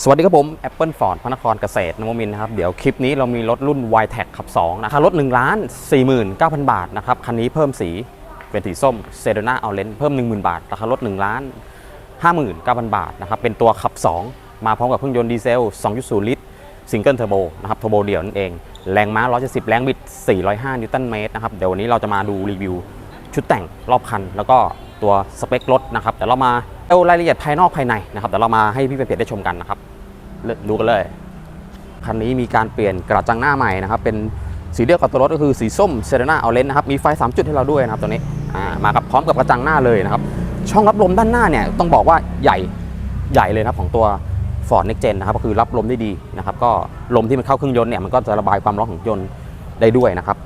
สวัสดีครับผม Apple Ford พระนครเกษตรนวมินนะครับ เดี๋ยวคลิปนี้เรามีรถรุ่น y t e c ขับ2นะครับรถ1ล้าน49,000 บาทนะครับ คันนี้เพิ่มสีเป็นสีส้ม s e d o n a o r a n g e เพิ่ม 10,000 บาท ราคารถ1ล้าน59,000 บาทนะครับ เป็นตัวขับ 2 มาพร้อมกับเครื่องยนต์ดีเซล 2.0 ลิตรซิงเกิลเทอร์โบนะครับเทอร์โบเดี่ยวนั่นเอง แรงม้า 170 แรงบิด 405 นิวตันเมตรนะครับ เดี๋ยววันนี้เราจะมาดูรีวิวชุดแต่งรอบคัน แล้วก็ตัวสเปครถนะครับเดี๋ยวเรามา เอารายละเอียดภายนอกภายในนะครับเดี๋ยวเรามาให้พี่เป็นเพจได้ชมกันนะครับดูกันเลยคันนี้มีการเปลี่ยนกระจังหน้าใหม่นะครับ เป็นสีเดียวกับตัวรถก็คือสีส้มเซเรนาเออเรนนะครับ มีไฟ 3 จุดให้เราด้วยนะครับตัวนี้มากับพร้อมกับกระจังหน้าเลยนะครับ ช่องรับลมด้านหน้าเนี่ยต้องบอกว่าใหญ่ใหญ่เลยนะครับของตัว Ford Next Gen นะครับก็คือรับลมได้ดีนะครับ ก็ลมที่มันเข้าเครื่องยนต์เนี่ยมันก็จะระบายความร้อนของยนต์ได้ด้วยนะครับ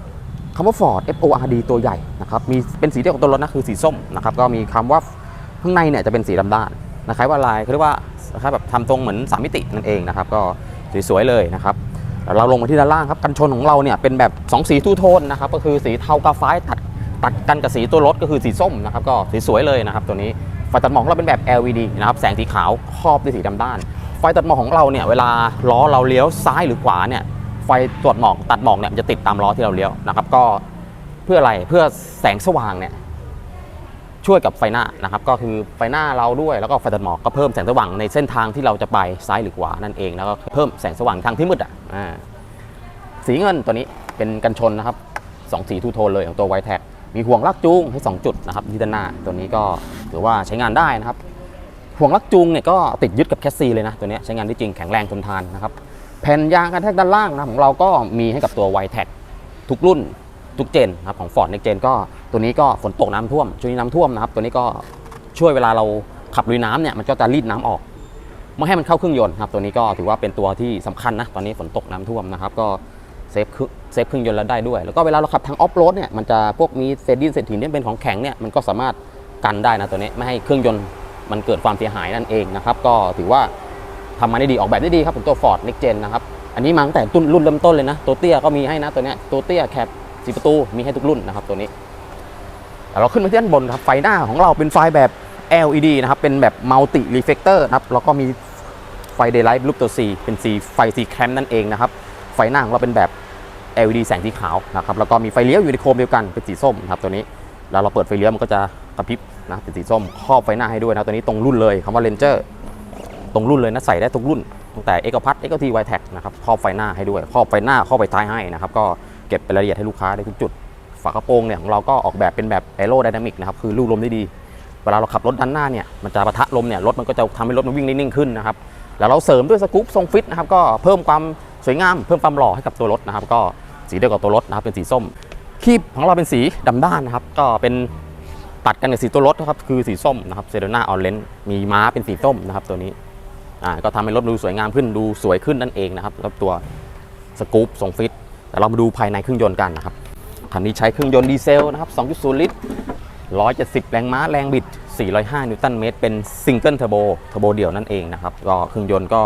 คำว่า Ford F O R D ตัวใหญ่นะครับมีเป็นสีเดียวกับตัวรถนะคือสีส้มนะครับก็มีคำว่า ข้างในเนี่ยจะเป็นสีดำด้านนะครับว่าลายเขาเรียกว่าคล้ายแบบทำตรงเหมือนสามมิตินั่นเองนะครับ ก็สวยๆเลยนะครับเราลงมาที่ด้านล่างครับกันชนของเราเนี่ยเป็นแบบ2สีทูโทนนะครับก็คือสีเทากาไฟตัดตัดกันกับสีตัวรถก็คือสีส้มนะครับก็สีสวยเลยนะครับ ตัวนี้ไฟตัดหมอกของเราเป็นแบบ LED นะครับแสงสีขาวครอบด้วยสีดำด้าน ไฟตัดหมอกของเราเนี่ยเวลาล้อเราเลี้ยวซ้ายหรือขวาเนี่ยไฟตรวจหมอกตัดหมอกเนี่ยจะติดตามล้อที่เราเลี้ยวนะครับ ก็เพื่ออะไรเพื่อแสงสว่างเนี่ย ช่วยกับไฟหน้านะครับก็คือไฟหน้าเราด้วยแล้วก็ไฟตัดหมอกก็เพิ่มแสงสว่างในเส้นทางที่เราจะไปซ้ายหรือขวานั่นเองแล้วก็เพิ่มแสงสว่างทางที่มืดอะอ่าสีเงินตัวนี้เป็นกันชนนะครับสองสีทูโทนเลยของตัวไวแท็กมีห่วงลากจูงให้ 2 จุดนะครับที่ด้านหน้าตัวนี้ก็ถือว่าใช้งานได้นะครับ ห่วงลากจูงเนี่ยก็ติดยึดกับแคสซีเลยนะตัวนี้ใช้งานได้จริงแข็งแรงทนทานนะครับแผ่นยางกันแทกด้านล่างนะของเราก็มีให้กับตัวไวแท็กทุกรุ่น ทุกเจนนะครับของ Ford Next Gen ก็ตัวนี้ก็ฝนตกน้ำท่วม ช่วงนี้น้ำท่วมนะครับ ตัวนี้ก็ช่วยเวลาเราขับลุยน้ำเนี่ยมันก็จะรีดน้ำออกไม่ให้มันเข้าเครื่องยนต์ครับตัวนี้ก็ถือว่าเป็นตัวที่สำคัญนะตอนนี้ฝนตกน้ำท่วมนะครับก็เซฟเครื่องเซฟเครื่องยนต์แล้วได้ด้วย แล้วก็เวลาเราขับทางออฟโรดเนี่ยมันจะพวกมีเศษดินเศษหินที่เป็นของแข็งเนี่ยมันก็สามารถกันได้นะตัวนี้ไม่ให้เครื่องยนต์มันเกิดความเสียหายนั่นเองนะครับก็ถือว่าทำมาได้ดีออกแบบได้ดีครับผมตัว Ford Next Gen นะครับอันนี้มาตั้งแต่รุ่นเริ่มต้นเลยนะตัวเตี้ยก็มีให้นะตัวเนี้ยตัวเตี้ยแคป สีประตูมีให้ทุกรุ่นนะครับตัวนี้เราขึ้นมาที่ด้านบนครับไฟหน้าของเราเป็นไฟแบบ LED นะครับเป็นแบบ multi reflector นะครับแล้วก็มีไฟ daylight รูปตัว C เป็นสีไฟสีแคมนั่นเองนะครับไฟหน้าของเราเป็นแบบ LED แสงสีขาวนะครับแล้วก็มีไฟเลี้ยวอยู่ในโคมเดียวกันเป็นสีส้มนะครับตัวนี้แล้วเราเปิดไฟเลี้ยวมันก็จะกระพริบนะเป็นสีส้มครอบไฟหน้าให้ด้วยนะตัวนี้ตรงรุ่นเลยคำว่า Ranger ตรงรุ่นเลยนะใส่ได้ทุกรุ่นตั้งแต่ e c o p a t e c o T y t e c นะครับครอบไฟหน้าให้ด้วยครอบไฟหน้าครอบไฟท้ายให้นะครับก็ เก็บเป็นรายละเอียดให้ลูกค้าได้ทุกจุด ฝากระโปรงเนี่ยของเราก็ออกแบบเป็นแบบ aero dynamic นะครับคือลูกลมได้ดี เวลาเราขับรถด้านหน้าเนี่ยมันจะปะทะลมเนี่ยรถมันก็จะทำให้รถมันวิ่งนิ่งขึ้นนะครับแล้วเราเสริมด้วยสกู๊ปทรงฟิตนะครับก็เพิ่มความสวยงามเพิ่มความหล่อให้กับตัวรถนะครับ ก็สีเดียวกับตัวรถนะครับเป็นสีส้มคีบของเราเป็นสีดำด้านนะครับ ก็เป็นตัดกันกับสีตัวรถนะครับคือสีส้มนะครับเซเดนาออเรนมีม้าเป็นสีส้มนะครับตัวนี้อ่าก็ทำให้รถดูสวยงามขึ้นดูสวยขึ้นนั่นเองนะครับแล้วตัวสกู๊ปทรงฟิต แต่เรามาดูภายในเครื่องยนต์กันนะครับคันนี้ใช้เครื่องยนต์ดีเซลนะครับ 2.0 ลิตร 170 แรงม้าแรงบิด 405 นิวตันเมตร เป็นซิงเกิลเทอร์โบเทอร์โบเดี่ยวนั่นเองนะครับ ก็เครื่องยนต์ก็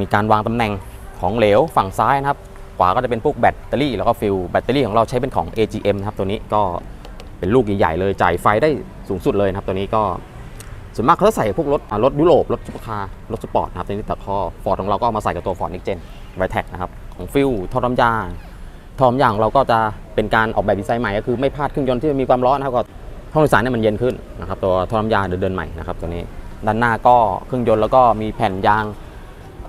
มีการวางตำแหน่งของเหลวฝั่งซ้ายนะครับ ขวาก็จะเป็นพวกแบตเตอรี่ แล้วก็ฟิลแบตเตอรี่ของเราใช้เป็นของ AGM นะครับ ตัวนี้ก็เป็นลูกใหญ่ๆเลยจ่ายไฟได้สูงสุดเลยนะครับ ตัวนี้ก็ ส่วนมากเขาจะใส่พวกรถรถยุโรป รถซุปเปอร์คาร์ รถสปอร์ตนะครับตัวนี้แต่พอฟอร์ดของเราก็เอามาใส่กับตัว Ford Next Gen ไวแท็กนะครับ ของฟิลท่อน้ำยาทอมอย่างเราก็จะเป็นการออกแบบดีไซน์ใหม่ก็คือไม่พลาดเครื่องยนต์ที่มีความร้อนนะครับก็ห้องโดยสารเนี่ยมันเย็นขึ้นนะครับตัวท่อน้ำยาเดินเดินใหม่นะครับตัวนี้ด้านหน้าก็เครื่องยนต์แล้วก็มีแผ่นยาง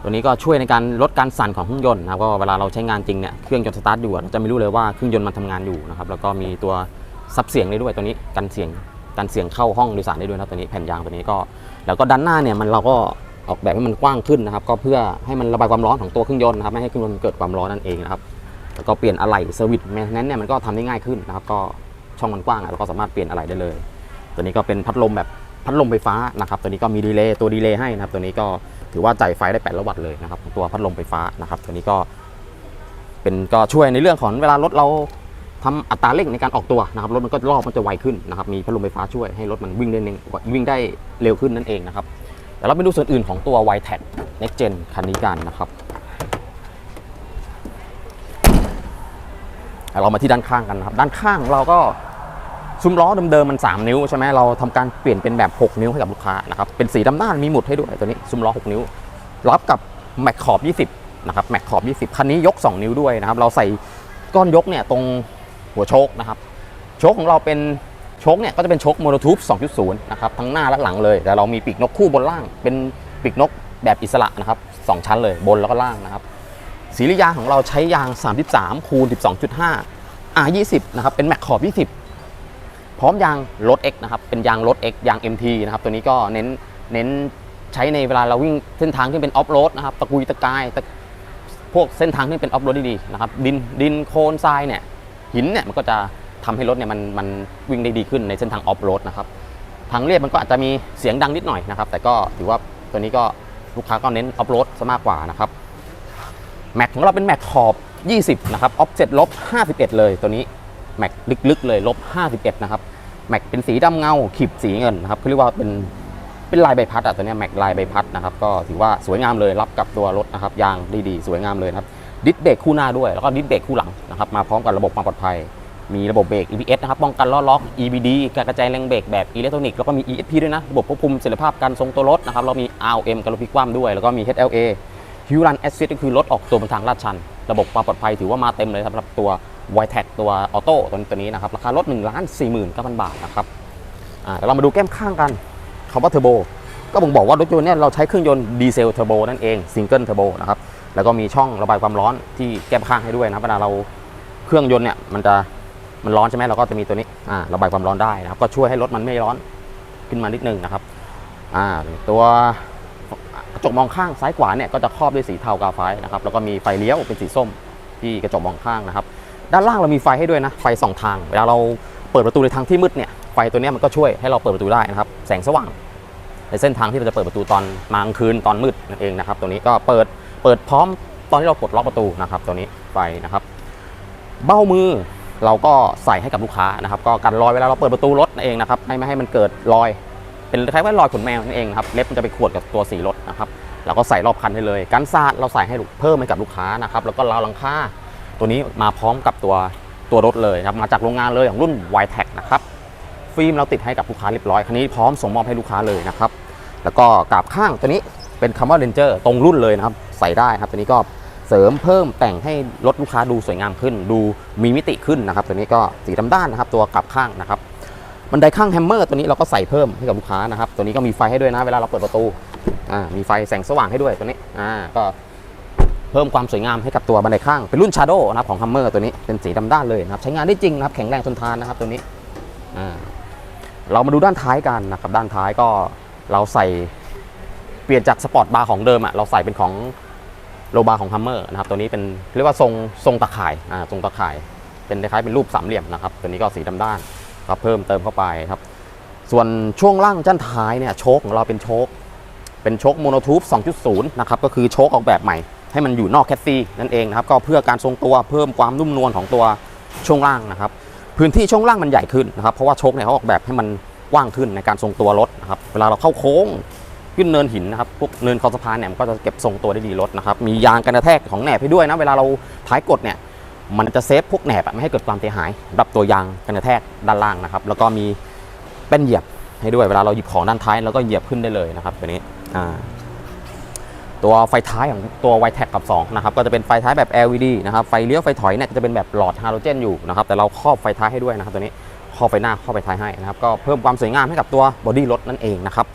ตัวนี้ก็ช่วยในการลดการสั่นของเครื่องยนต์นะครับก็เวลาเราใช้งานจริงเนี่ยเครื่องยนต์สตาร์ทอยู่จะไม่รู้เลยว่าเครื่องยนต์มันทำงานอยู่นะครับแล้วก็มีตัวซับเสียงได้ด้วยตัวนี้กันเสียง กันเสียงเข้าห้องโดยสารได้ด้วยนะตัวนี้แผ่นยางตัวนี้ก็ แล้วก็ด้านหน้าเนี่ยมันเราก็ออกแบบให้มันกว้างขึ้นนะครับ ก็เพื่อให้มันระบายความร้อนของตัวเครื่องยนต์นะครับไม่ให้เครื่องยนต์เกิดความร้อนนั่นเองนะครับแล้วก็เปลี่ยนอะไหล่เซอร์วิสแมนนั้นเนี่ยมันก็ทำได้ง่ายขึ้นนะครับ ก็ช่องมันกว้างอะเราก็สามารถเปลี่ยนอะไหล่ได้เลย ตัวนี้ก็เป็นพัดลมแบบพัดลมไฟฟ้านะครับตัวนี้ก็มีดีเลย์ตัวดีเลย์ให้นะครับ ตัวนี้ก็ถือว่าจ่ายไฟได้8วัตต์เลยนะครับตัวพัดลมไฟฟ้านะครับ ตัวนี้ก็เป็นก็ช่วยในเรื่องของเวลารถเรา ทำอัตราเร่งในการออกตัวนะครับรถมันก็รอบมันจะไวขึ้นนะครับมีพัดลมไฟฟ้าช่วยให้รถมันวิ่งได้เร็ววิ่งได้เร็วขึ้นนั่นเองนะครับแต่เราไปดูส่วนอื่นของตัว y t e c Next Gen คันนี้กันนะครับเรามาที่ด้านข้างกันนะครับ ด้านข้างเราก็ซุ้มล้อเดิมๆมัน 3 นิ้วใช่ไหมเราทำการเปลี่ยนเป็นแบบ 6 นิ้วให้กับลูกค้านะครับเป็นสีดำด้านมีหมุดให้ด้วยตัวนี้ซุ้มล้อ 6 นิ้วรับกับแม็กขอบ 20นะครับแม็กขอบ 20 คันนี้ยก 2 นิ้วด้วยนะครับเราใส่ก้อนยกเนี่ยตรง หัวโชคนะครับ โชคของเราเป็นโชคเนี่ยก็จะเป็นโชคโมโนทูบ2.0 นะครับทั้งหน้าและหลังเลย แต่เรามีปีกนกคู่บนล่าง เป็นปีกนกแบบอิสระนะครับ2ชั้นเลยบนแล้วก็ล่างนะครับสีริยางของเราใช้ยาง 33คูณ12.5 R20 นะครับเป็นแม็กขอบ 20 พร้อมยางรถ X นะครับเป็นยางรถ X ยาง MT นะครับตัวนี้ก็เน้นเน้นใช้ในเวลาเราวิ่งเส้นทางที่เป็นออฟโรดนะครับตะกุยตะกายพวกเส้นทางที่เป็นออฟโรดดีๆนะครับดินดินโคลนทรายเนี่ย หินเนี่ยมันก็จะทำให้รถเนี่ยมันมันวิ่งได้ดีขึ้นในเส้นทางออฟโรดนะครับทางเรียบมันก็อาจจะมีเสียงดังนิดหน่อยนะครับแต่ก็ถือว่าตัวนี้ก็ลูกค้าก็เน้นออฟโรดซะมากกว่านะครับแม็กของเราเป็นแม็กขอบ 20 นะครับออฟเซ็ตลบ 51 เลยตัวนี้แม็กลึกๆเลยลบ 51 นะครับแม็กเป็นสีดำเงาขีบสีเงินนะครับเขาเรียกว่าเป็นเป็นลายใบพัดอะตัวนี้แม็กลายใบพัดนะครับก็ถือว่าสวยงามเลยรับกับตัวรถนะครับยางดีๆ สวยงามเลยครับ ดิสเบรกคู่หน้าด้วย แล้วก็ดิสเบรกคู่หลังนะครับมาพร้อมกับระบบความปลอดภัย มีระบบเบรก EBS นะครับป้องกันล้อล็อก EBD การกระจายแรงเบรกแบบอิเล็กทรอนิกส์แล้วก็มี ESP ด้วยนะ ระบบควบคุมเสถียรภาพการทรงตัวรถนะครับเรามี RM การลดพลิกคว่ำด้วย แล้วก็มี HLA h u r a n Assist ก็คือรถออกตัวบนทางลาดชัน ระบบความปลอดภัยถือว่ามาเต็มเลยสำหรับตัว w i t e c ตัวออโต้ตัวนี้ตัวนี้นะครับราคารถ1 4 9 0 0 0 บาทนะครับอ่าเดี๋ยวเรามาดูแก้มข้างกันคำว่าเทอร์โบก็บ่งบอกว่ารถยนต์เนี่ยเราใช้เครื่องยนต์ดีเซลเทอร์โบนั่นเองซิงเกิลเทอร์โบนะครับ แล้วก็มีช่องระบายความร้อนที่แก้ข้างให้ด้วยนะครับเวลาเราเครื่องยนต์เนี่ยมันจะมันร้อนใช่ไหมเราก็จะมีตัวนี้อ่าระบายความร้อนได้นะครับก็ช่วยให้รถมันไม่ร้อนขึ้นมานิดนึงนะครับอ่าตัวกระจกมองข้างซ้ายขวาเนี่ยก็จะครอบด้วยสีเทากาไฟนะครับแล้วก็มีไฟเลี้ยวเป็นสีส้มที่กระจกมองข้างนะครับ ด้านล่างเรามีไฟให้ด้วยนะไฟสองทางเวลาเราเปิดประตูในทางที่มืดเนี่ยไฟตัวนี้มันก็ช่วยให้เราเปิดประตูได้นะครับแสงสว่าง ในเส้นทางที่เราจะเปิดประตูตอนมากลางคืนตอนมืดนั่นเองนะครับตัวนี้ก็เปิด ปิดพร้อมตอนที่เราปลดล็อกประตูนะครับ ตัวนี้ไฟนะครับ เบ้ามือเราก็ใส่ให้กับลูกค้านะครับ ก็กันรอยเวลาเราเปิดประตูรถนั่นเองนะครับให้ไม่ให้มันเกิดรอย เป็นคล้ายๆว่ารอยขนแมวนั่นเองครับเล็บมันจะไปขวดกับตัวสีรถนะครับเราก็ใส่รอบคันให้เลยกันซาดเราใส่ให้เพิ่มให้กับลูกค้านะครับ แล้วก็ราวหลังคาตัวนี้มาพร้อมกับตัวตัวรถเลยครับมาจากโรงงานเลยของรุ่น y t e c นะครับฟิล์มเราติดให้กับลูกค้าเรียบร้อยคันนี้พร้อมส่งมอบให้ลูกค้าเลยนะครับ แล้วก็กราบข้างตัวนี้ เป็นคำว่าเรนเจอร์ตรงรุ่นเลยนะครับ ใส่ได้ครับ ตัวนี้ก็เสริมเพิ่มแต่งให้รถลูกค้าดูสวยงามขึ้น ดูมีมิติขึ้นนะครับ ตัวนี้ก็สีดำด้านนะครับ ตัวกลับข้างนะครับบันไดข้างแฮมเมอร์ตัวนี้เราก็ใส่เพิ่มให้กับลูกค้านะครับ ตัวนี้ก็มีไฟให้ด้วยนะ เวลาเราเปิดประตูอ่ามีไฟแสงสว่างให้ด้วยตัวนี้อ่าก็เพิ่มความสวยงามให้กับตัวบันไดข้าง เป็นรุ่น Shadow นะครับของ Hummer ตัวนี้เป็นสีดำด้านเลยนะครับ ใช้งานได้จริงนะครับ แข็งแรงทนทานนะครับตัวนี้อ่าเรามาดูด้านท้ายกันนะครับ ด้านท้ายก็เราใส่ เปลี่ยนจากสปอร์ตบาร์ของเดิมอะเราใส่เป็นของโลบาร์ของฮัมเมอร์นะครับตัวนี้เป็นเรียกว่าทรงทรงตะข่ายอ่าทรงตะข่าย เป็นคล้ายๆเป็นรูปสามเหลี่ยมนะครับตัวนี้ก็สีดำด้านครับเพิ่มเติมเข้าไปครับ ส่วนช่วงล่างด้านท้ายเนี่ยโชคของเราเป็นโชคเป็นโชคโมโนทูบ2.0 นะครับก็คือโชคออกแบบใหม่ ให้มันอยู่นอกแคสซีนั่นเองนะครับก็เพื่อการทรงตัวเพิ่มความนุ่มนวลของตัวช่วงล่างนะครับพื้นที่ช่วงล่างมันใหญ่ขึ้นนะครับเพราะว่าโชคเนี่ยเขาออกแบบให้มันกว้างขึ้นในการทรงตัวรถนะครับเวลาเราเข้าโค้ง ขึ้นเนินหินนะครับพวกเนินคอสะพานเนี่ยมันก็จะเก็บทรงตัวได้ดีรถนะครับมียางกันกระแทกของแหนบให้ด้วยนะเวลาเราท้ายกดเนี่ยมันจะเซฟพวกแหนบไม่ให้เกิดความเสียหายรับตัวยางกันกระแทกด้านล่างนะครับแล้วก็มีแป้นเหยียบให้ด้วยเวลาเราหยิบของด้านท้ายแล้วก็เหยียบขึ้นได้เลยนะครับตัวนี้ตัวไฟท้ายของตัว y t e c กับ2นะครับก็จะเป็นไฟท้ายแบบ LED นะครับไฟเลี้ยวไฟถอยเนี่ยจะเป็นแบบหลอดฮาโลเจนอยู่นะครับแต่เราครอบไฟท้ายให้ด้วยนะครับตัวนี้ครอบไฟหน้าครอบไฟท้ายให้นะครับก็เพิ่มความสวยงามให้กับตัวบอดี้รถนั่นเองนะครับ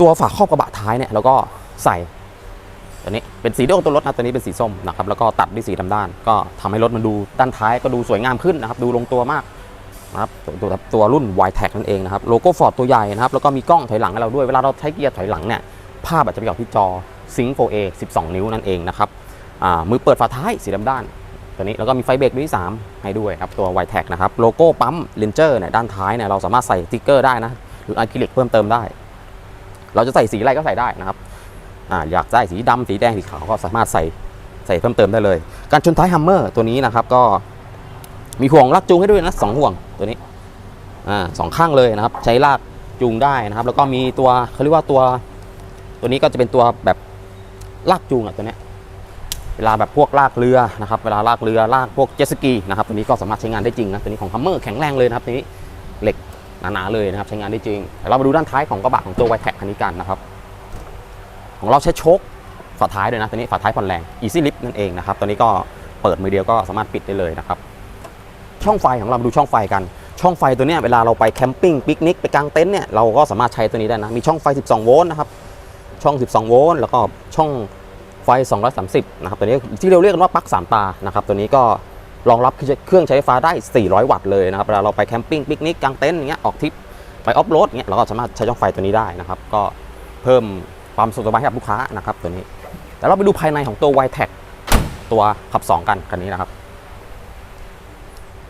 ตัวฝาครอบกระบะท้ายเนี่ยเราก็ใส่ตัวนี้เป็นสีเดียวกับตัวรถนะตัวนี้เป็นสีส้มนะครับแล้วก็ตัดด้วยสีดำด้าน ก็ทำให้รถมันดูด้านท้ายก็ดูสวยงามขึ้นนะครับ ดูลงตัวมากนะครับตัวตัวตัวรุ่น y t e c นั่นเองนะครับโลโก้ฟอร์ดตัวใหญ่นะครับแล้วก็มีกล้องถอยหลังให้เราด้วยเวลาเราใช้เกียร์ถอยหลังเนี่ยภาพอาจจะไปออกที่จอ Sync 4A 12 นิ้วนั่นเองนะครับมือเปิดฝาท้ายสีดำด้านตัวนี้แล้วก็มีไฟเบรกรุ่นที่3ให้ด้วยครับตัว y t e c นะครับโลโก้ปั๊มเลนเจอร์เนี่ยด้านท้ายเนี่ยเราสามารถใส่สติ๊กเกอร์ได้นะหรืออะคริลิกเพิ่มเติมได้ เราจะใส่สีอะไรก็ใส่ได้นะครับออยากได้สีดำสีแดงสีขาวก็สามารถใส่ใส่เพิ่มเติมได้เลย การชนท้ายฮัมเมอร์ตัวนี้นะครับก็มีห่วงลากจูงให้ด้วยนะสองห่วงตัวนี้อ่าสองข้างเลยนะครับ ใช้ลากจูงได้นะครับ แล้วก็มีตัวเขาเรียกว่าตัว ตัวนี้ก็จะเป็นตัวแบบลากจูงอะตัวนี้เวลาแบบพวกลากเรือนะครับ เวลาลากเรือลากพวกเจ็ตสกีนะครับตัวนี้ก็สามารถใช้งานได้จริงนะตัวนี้ของฮัมเมอร์แข็งแรงเลยนะครับตัวนี้เหล็ก หนาๆเลยนะครับใช้งานได้จริงเรามาดูด้านท้ายของกระบะของตัว y t e c คันนี้กันนะครับ ของเราใช้โชคฝาท้ายด้วยนะตัวนี้ฝาท้ายผ่อนแรง Easy Lift นั่นเองนะครับตัวนี้ก็เปิดมือเดียวก็สามารถปิดได้เลยนะครับ ช่องไฟของเรามาดูช่องไฟกัน ช่องไฟตัวนี้เวลาเราไปแคมปิ้งปิกนิกไปกางเต็นท์เนี่ยเราก็สามารถใช้ตัวนี้ได้นะมีช่องไฟ 12 โวลต์นะครับช่อง 12 โวลต์แล้วก็ช่องไฟ 230 นะครับตัวนี้ที่เราเรียกกันว่าปลั๊ก3ตานะครับตัวนี้ก็ รองรับเครื่องใช้ไฟฟ้าได้ 400 วัตต์เลยนะครับเวลาเราไปแคมปิ้งปิกนิกกางเต็นท์อย่างเงี้ยออกทริปไปออฟโรดเงี้ยเราก็สามารถใช้ช่องไฟตัวนี้ได้นะครับ ก็เพิ่มความสะดวกสบายให้กับลูกค้านะครับตัวนี้แต่เราไปดูภายในของตัว y t e c ตัวขับ 2 กันคันนี้นะครับ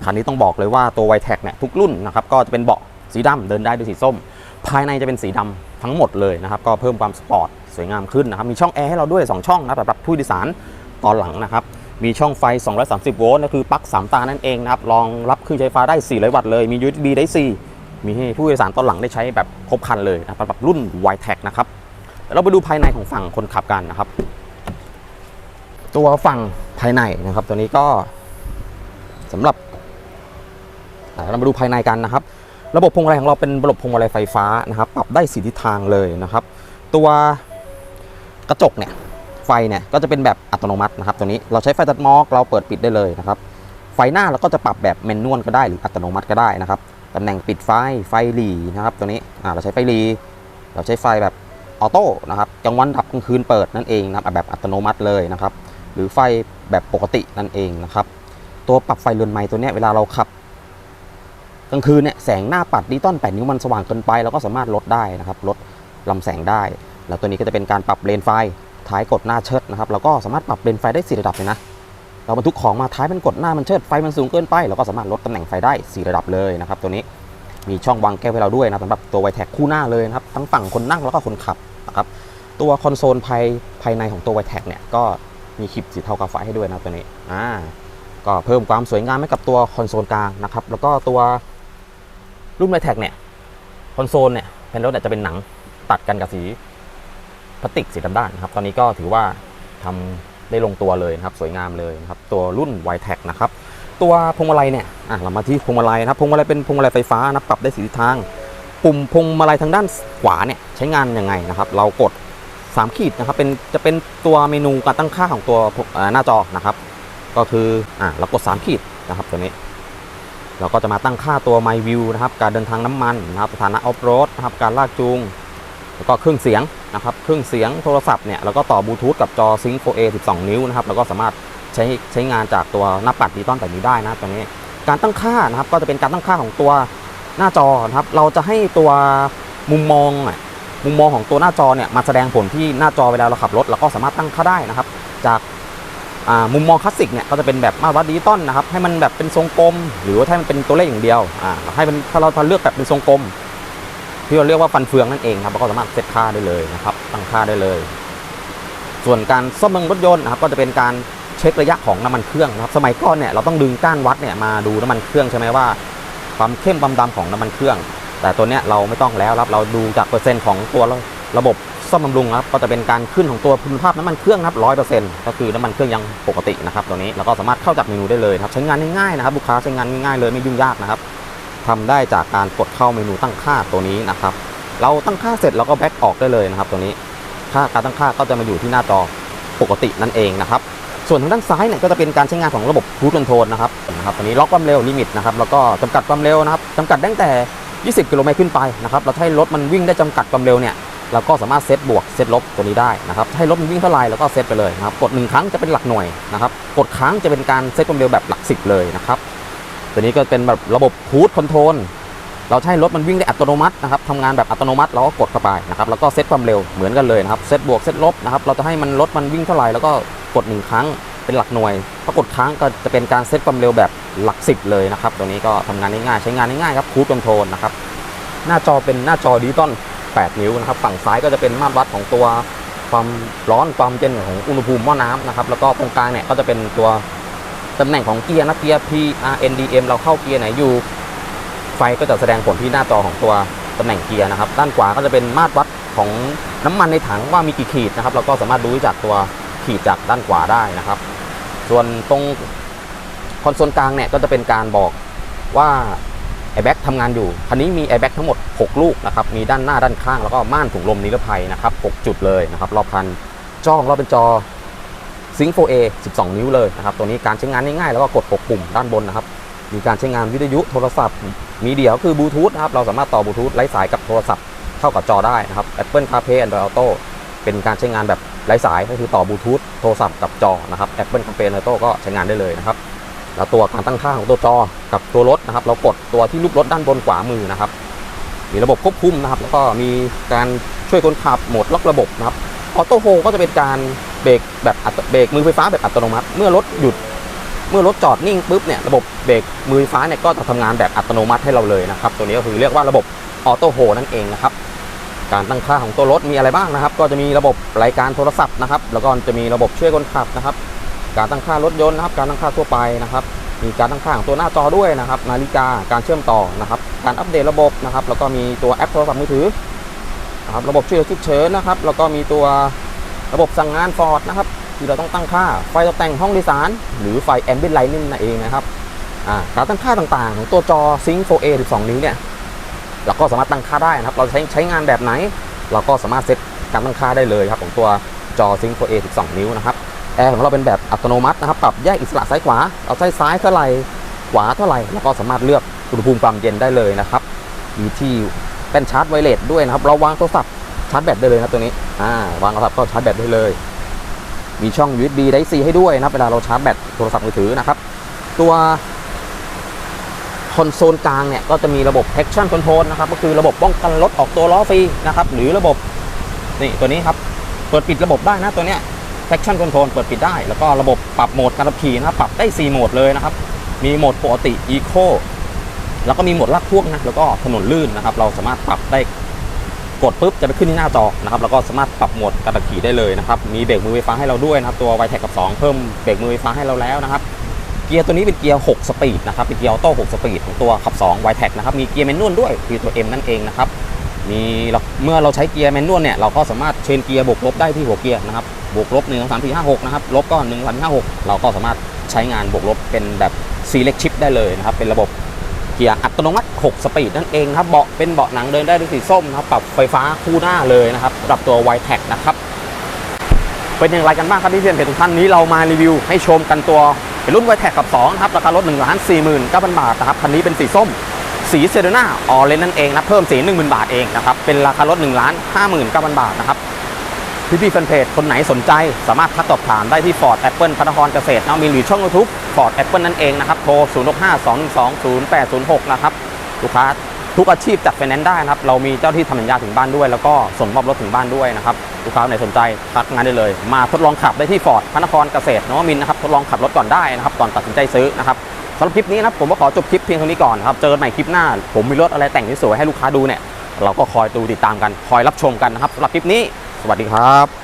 คันนี้ต้องบอกเลยว่าตัว y t e c เนี่ยทุกรุ่นนะครับก็จะเป็นเบาะสีดำเดินได้ด้วยสีส้ม ภายในจะเป็นสีดำทั้งหมดเลยนะครับ ก็เพิ่มความสปอร์ตสวยงามขึ้นนะครับมีช่องแอร์ให้เราด้วย 2 ช่องนะสำหรับผู้โดยสารตอนหลังนะครับ มีช่องไฟ 230 โวลต์ก็คือปลั๊ก3ตานั่นเองนะครับรองรับเครื่องใช้ไฟฟ้าได้ 400 วัตต์เลย มี USB ได้ 4 มีให้ผู้โดยสารตอนหลังได้ใช้แบบครบครันเลยนะครับสำหรับรุ่น y t e c นะครับเราไปดูภายในของฝั่งคนขับกันนะครับ ตัวฝั่งภายในนะครับ ตัวนี้ก็สำหรับเรามาดูภายในกันนะครับ ระบบพวงมาลัยของเราเป็นระบบพวงมาลัยไฟฟ้านะครับ ปรับได้สีทิศทางเลยนะครับ ตัวกระจกเนี่ย ไฟเนี่ยก็จะเป็นแบบอัตโนมัตินะครับตัวนี้เราใช้ไฟตัดมอกเราเปิดปิดได้เลยนะครับไฟหน้าเราก็จะปรับแบบแมนนวลก็ได้หรืออัตโนมัติก็ได้นะครับตำแหน่งปิดไฟไฟหลีนะครับตัวนี้อ่าเราใช้ไฟหลีเราใช้ไฟแบบออโต้นะครับกลางวันดับกลางคืนเปิดนั่นเองนะครับแบบอัตโนมัติเลยนะครับหรือไฟแบบปกตินั่นเองนะครับตัวปรับไฟเรือนไม้ตัวเนี้ยเวลาเราขับกลางคืนเนี่ยแสงหน้าปัดดิจิตอล8นิ้วมันสว่างเกินไปเราก็สามารถลดได้นะครับลดลำแสงได้ แล้วตัวนี้ก็จะเป็นการปรับเลนไฟ ท้ายกดหน้าเชิดนะครับเราก็สามารถปรับเลนไฟได้4ระดับเลยนะเราบรรทุกของมาท้ายมันกดหน้ามันเชิดไฟมันสูงเกินไปเราก็สามารถลดตำแหน่งไฟได้ 4 ระดับเลยนะครับตัวนี้มีช่องวางแก้วให้เราด้วยนะสำหรับตัวไวแท็กคู่หน้าเลยนะครับทั้งฝั่งคนนั่งแล้วก็คนขับนะครับตัวคอนโซลภายภายในของตัวไวแท็กเนี่ยก็มีคลิปสีเทากาไฟให้ด้วยนะตัวนี้อ่าก็เพิ่มความสวยงามให้กับตัวคอนโซลกลางนะครับแล้วก็ตัวรุ่นไวแท็กเนี่ยคอนโซลเนี่ยแผ่นรถเนี่ยจะเป็นหนังตัดกันกับสี พลาสติกสีดำด้านนะครับตอนนี้ก็ถือว่าทำได้ลงตัวเลยนะครับสวยงามเลยนะครับตัวรุ่น y t e c นะครับตัวพวงมาลัยเนี่ยอะเรามาที่พวงมาลัยนะครับพวงมาลัยเป็นพวงมาลัยไฟฟ้านะปรับได้สีทิศทาง ปุ่มพวงมาลัยทางด้านขวาเนี่ยใช้งานยังไงนะครับ เรากด 3 ขีดนะครับเป็นจะเป็นตัวเมนูการตั้งค่าของตัวหน้าจอนะครับ ก็คืออะเรากด 3 ขีดนะครับตัวนี้เราก็จะมาตั้งค่าตัว My View นะครับ การเดินทางน้ำมันนะครับ สถานะออฟโรดนะครับ การลากจูง แล้วก็เครื่องเสียงนะครับเครื่องเสียงโทรศัพท์เนี่ยแล้วก็ต่อบลูทูธกับจอ Sync 4A 12 นิ้วนะครับแล้วก็สามารถใช้ใช้งานจากตัวหน้าปัดดิจิตอลแบบนี้ได้นะตัวนี้การตั้งค่านะครับก็จะเป็นการตั้งค่าของตัวหน้าจอนะครับเราจะให้ตัวมุมมองมุมมองของตัวหน้าจอเนี่ยมาแสดงผลที่หน้าจอเวลาเราขับรถเราก็สามารถตั้งค่าได้นะครับ จากมุมมองคลาสสิกเนี่ยก็จะเป็นแบบมาตรวัดดิจิตอลนะครับให้มันแบบเป็นทรงกลม หรือว่าให้มันเป็นตัวเลขอย่างเดียวให้มันถ้าเราเลือกแบบเป็นทรงกลม ที่เราเรียกว่าฟันเฟืองนั่นเองครับเราก็สามารถเซตค่าได้เลยนะครับ ตั้งค่าได้เลย ส่วนการซ่อมบำรุงรถยนต์นะครับก็จะเป็นการเช็คระยะของน้ำมันเครื่องนะครับ สมัยก่อนเนี่ยเราต้องดึงก้านวัดเนี่ยมาดูน้ำมันเครื่องใช่ไหมว่า ความเข้มความดำของน้ำมันเครื่อง แต่ตัวเนี้ยเราไม่ต้องแล้วครับเราดูจากเปอร์เซ็นต์ของตัวระบบซ่อมบำรุงครับก็จะเป็นการขึ้นของตัวคุณภาพน้ำมันเครื่องนะครับร้อยเปอร์เซ็นต์ก็คือน้ำมันเครื่องยังปกตินะครับตัวนี้เราก็สามารถเข้าจากเมนูได้เลยครับใช้งานง่ายๆนะครับลูกค้าใช้งานง่ายๆเลยไม่ยุ่งยากนะครับ ทำได้จากการกดเข้าเมนูตั้งค่าตัวนี้นะครับ เราตั้งค่าเสร็จเราก็แบ็กออกได้เลยนะครับ ตัวนี้ค่าการตั้งค่าก็จะมาอยู่ที่หน้าจอปกตินั่นเองนะครับ ส่วนทางด้านซ้ายเนี่ยก็จะเป็นการใช้งานของระบบรู i คอนโทรลนะครับนะครับตัวนี้ล็อกความเร็วลิมิตนะครับแล้วก็จำกัดความเร็วนะครับจำกัดได้ตั้งแต่ 20 กิโลเมตรขึ้นไปนะครับเราให้รถมันวิ่งได้จำกัดความเร็วเนี่ยเราก็สามารถเซตบวกเซตลบตัวนี้ได้นะครับให้รถมันวิ่งเท่าไรเราก็เซตไปเลยนะครับกดหนึ่งครั้งจะเป็นหลักหน่วยนะครับกดครั้งจะเป็นการเซตความเร็วแบบหลักสิบเลยนะครับ ตัวนี้ก็เป็นแบบระบบครู i คอนโทรลเราให้รถมันวิ่งได้อัตโนมัตินะครับทำงานแบบอัตโนมัติเราก็กดเข้าไปนะครับแล้วก็เซตความเร็วเหมือนกันเลยนะครับเซตบวกเซตลบนะครับเราจะให้มันรถมันวิ่งเท่าไหร่แล้วก็กดหนึ่งครั้งเป็นหลักหน่วยถ้ากดครั้งก็จะเป็นการเซตความเร็วแบบหลักสิบเลยนะครับตัวนี้ก็ทำงานง่ายๆใช้งานง่ายๆครับคูดคอนโทรลนะครับหน้าจอเป็นหน้าจอดิจิตอล8 นิ้วนะครับฝั่งซ้ายก็จะเป็นมาตรวัดของตัวความร้อนความเย็นของอุณหภูมิหม้อน้ำนะครับแล้วก็ตรงกลางเนี่ยก็จะเป็นตัว ตำแหน่งของเกียร์นะเกียร์ P R N D M เราเข้าเกียร์ไหนอยู่ ไฟก็จะแสดงผลที่หน้าจอของตัวตำแหน่งเกียร์นะครับ ด้านขวาก็จะเป็นมาตรวัดของน้ำมันในถังว่ามีกี่ขีดนะครับ เราก็สามารถดูจากตัวขีดจากด้านขวาได้นะครับ ส่วนตรงคอนโซลกลางเนี่ยก็จะเป็นการบอกว่าแอร์แบ็กทำงานอยู่ คันนี้มีแอร์แบ็กทั้งหมด 6 ลูกนะครับ มีด้านหน้าด้านข้างแล้วก็ม่านถุงลมนิรภัยนะครับ 6 จุดเลยนะครับ รอบคันจอของเราเป็นจอ Sync 4A 12 นิ้วเลยนะครับ ตัวนี้การใช้งานง่ายๆ แล้วก็กดปกปุ่มด้านบนนะครับ มีการใช้งานวิทยุโทรศัพท์ มีเดียวคือบลูทูธนะครับ เราสามารถต่อบลูทูธไร้สายกับโทรศัพท์เข้ากับจอได้นะครับ Apple CarPlay Android Auto เป็นการใช้งานแบบไร้สายก็คือต่อบลูทูธโทรศัพท์กับจอนะครับ Apple CarPlay Android Auto ก็ใช้งานได้เลยนะครับ แล้วตัวการตั้งค่าของตัวจอกับตัวรถนะครับ เรากดตัวที่รูปรถด้านบนขวามือนะครับ มีระบบควบคุมนะครับ แล้วก็มีการช่วยคนขับโหมดล็อกระบบนะครับ ออโต้โฮก็จะเป็นการ เบรกแบบอัตเบรกมือไฟฟ้าแบบอัตโนมัติ เมื่อรถหยุด เมื่อรถจอดนิ่งปุ๊บเนี่ยระบบเบรกมือไฟฟ้าเนี่ยก็จะทำงานแบบอัตโนมัติให้เราเลยนะครับ ตัวนี้ก็คือเรียกว่าระบบออโต้โฮนั่นเองนะครับการตั้งค่าของตัวรถมีอะไรบ้างนะครับ ก็จะมีระบบรายการโทรศัพท์นะครับ แล้วก็จะมีระบบช่วยคนขับนะครับ การตั้งค่ารถยนต์นะครับ การตั้งค่าทั่วไปนะครับ มีการตั้งค่าของตัวหน้าจอด้วยนะครับ นาฬิกาการเชื่อมต่อนะครับ การอัปเดตระบบนะครับ แล้วก็มีตัวแอปโทรศัพท์มือถือนะครับ ระบบช่วยเหลือฉุกเฉินนะครับ แล้วก็มีตัว ระบบสั่งงานฟอร์ดนะครับที่เราต้องตั้งค่าไฟตกแต่งห้องโดยสาร หรือไฟแอมเบียนไลท์นั่นเองนะครับการตั้งค่าต่างๆ ของตัวจอ Sync 4A 12 นิ้วเนี่ยเราก็สามารถตั้งค่าได้นะครับ เราใช้ใช้งานแบบไหน เราก็สามารถเซตการตั้งค่าได้เลยครับของตัวจอ Sync 4A 12 นิ้วนะครับแอร์ของเราเป็นแบบอัตโนมัตินะครับ ปรับแยกอิสระซ้ายขวาเราใช้ซ้ายเท่าไหร่ขวาเท่าไหร่แล้วก็สามารถเลือกอุณหภูมิความเย็นได้เลยนะครับ มีที่เป็นชาร์จไวเลสด้วยนะครับ เราวางโทรศัพท์ ชาร์จแบตได้เลยครับตัวนี้อ่าวางโทรศัพท์ก็ชาร์จแบตได้เลย มีช่อง USB Type C ให้ด้วยนะเวลาเราชาร์จแบตโทรศัพท์มือถือนะครับ ตัวคอนโซลกลางเนี่ยก็จะมีระบบ traction control นะครับก็คือระบบป้องกันรถออกตัวล้อฟรีนะครับหรือระบบนี่ตัวนี้ครับเปิดปิดระบบได้นะตัวเนี้ย traction control เปิดปิดได้ แล้วก็ระบบปรับโหมดการขับขี่นะครับปรับได้ 4 โหมดเลยนะครับ มีโหมดปกติ eco แล้วก็มีโหมดลากพ่วงนะแล้วก็ถนนลื่นนะครับ เราสามารถปรับได้ กดปุ๊บจะไปขึ้นที่หน้าจอนะครับแล้วก็สามารถปรับโหมดการขับขี่ได้เลยนะครับมีเบรกมือไฟฟ้าให้เราด้วยนะครับตัว y t e c กับ 2 เพิ่มเบรกมือไฟฟ้าให้เราแล้วนะครับเกียร์ตัวนี้เป็นเกียร์ 6 สปีดนะครับเป็นเกียร์ออโต้6สปีดของตัวขับ2 y t e c นะครับมีเกียร์แมนนวลด้วยคือตัว M นั่นเองนะครับมีเราเมื่อเราใช้เกียร์แมนนวลเนี่ยเราก็สามารถเชนเกียร์บวกลบได้ที่หัวเกียร์นะครับบวกลบ1 2 3 4 5 6นะครับลบก็1 3 4 5 6 เราก็สามารถใช้งานบวกลบเป็นแบบ select shift ได้เลยนะครับเป็นระบบ กียร์อัตโนมัติ 6 สปีดนั่นเองครับเบาะเป็นเบาะหนังเดินได้ด้วยสีส้มนะครับปรับไฟฟ้าคู่หน้าเลยนะครับสำหรับตัว y t e c นะครับเป็นอย่างไรกันบ้างครับที่เพื่อนเพจทุกท่านนี้เรามารีวิวให้ชมกันตัวเป็นรุ่นไวแท็กกับ2นะครับราคารถ1ล้าน4 9 0 0 0บาทนะครับคันนี้เป็นสีส้มสีเซเดน่าออเรนนั่นเองนะเพิ่มสี 10,000 บาทเองนะครับเป็นราคารถ1ล้าน5 9 0 0 0บาทนะครับพี่พี่แฟนเพจคนไหนสนใจ สามารถทักสอบถามได้ที่ Ford Apple พระนครเกษตรนะมีหรือช่อง YouTube Ford Apple นั่นเองนะครับ โทร 0652120806 นะครับ ลูกค้าทุกอาชีพจัดไฟแนนซ์ได้นะครับ เรามีเจ้าที่ทำสัญญาถึงบ้านด้วย แล้วก็ส่งมอบรถถึงบ้านด้วยนะครับ ลูกค้าไหนสนใจทักงานได้เลย มาทดลองขับได้ที่ฟอร์ดพระนครเกษตรนวมินนะครับ ทดลองขับรถก่อนได้นะครับ ก่อนตัดสินใจซื้อนะครับสำหรับคลิปนี้นะครับผมก็ขอจบคลิปเพียงเท่านี้ก่อนครับ เจอกันใหม่คลิปหน้า ผมมีรถอะไรแต่งที่สวยให้ลูกค้าดูเนี่ย เราก็คอยดูติดตามกัน คอยรับชมกันนะครับสำหรับคลิปนี้ สวัสดีครับ